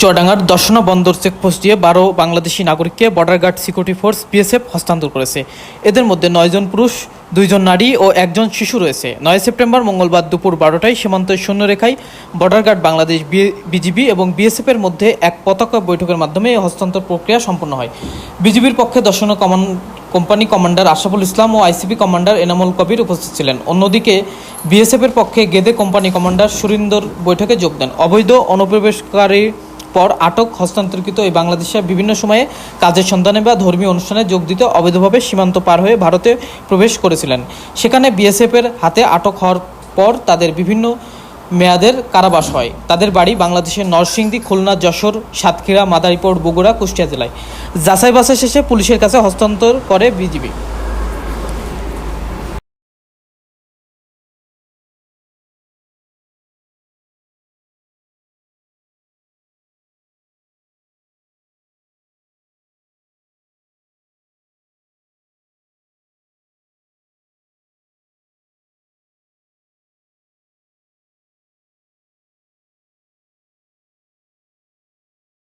চুয়াডাঙ্গার দর্শনা বন্দর চেকপোস্ট দিয়ে বারো বাংলাদেশি নাগরিককে border guard security force BSF হস্তান্তর করেছে। এদের মধ্যে নয়জন পুরুষ দুইজন নারী ও একজন শিশু রয়েছে। নয় সেপ্টেম্বর মঙ্গলবার দুপুর বারোটায় সীমান্তের শূন্যরেখায় বর্ডার গার্ড বাংলাদেশ বিজিবি এবং বিএসএফ এর মধ্যে এক পতাকা বৈঠকের মাধ্যমে এই হস্তান্তর প্রক্রিয়া সম্পন্ন হয়। বিজিবির পক্ষে দর্শনা কমান, কোম্পানি কমান্ডার আশরাফুল ইসলাম ও আইসিপি কমান্ডার এনামুল কবির উপস্থিত ছিলেন। অন্যদিকে বিএসএফের পক্ষে গেদে কোম্পানি কমান্ডার সুরিন্দর বৈঠকে যোগ দেন। অবৈধ অনুপ্রবেশকারী পর আটক হস্তান্তরিত এই বাংলাদেশে বিভিন্ন সময়ে কাজের সন্ধানে বা ধর্মীয় অনুষ্ঠানে যোগ দিতে অবৈধভাবে সীমান্ত পার হয়ে ভারতে প্রবেশ করেছিলেন। সেখানে বিএসএফের হাতে আটক হওয়ার পর তাদের বিভিন্ন মেয়াদের কারাবাস হয়। তাদের বাড়ি বাংলাদেশের নরসিংদী, খুলনা, যশোর, সাতক্ষীরা, মাদারীপুর, বগুড়া, কুষ্টিয়া জেলায়। যাচাই বাছাই শেষে পুলিশের কাছে হস্তান্তর করে বিজিবি।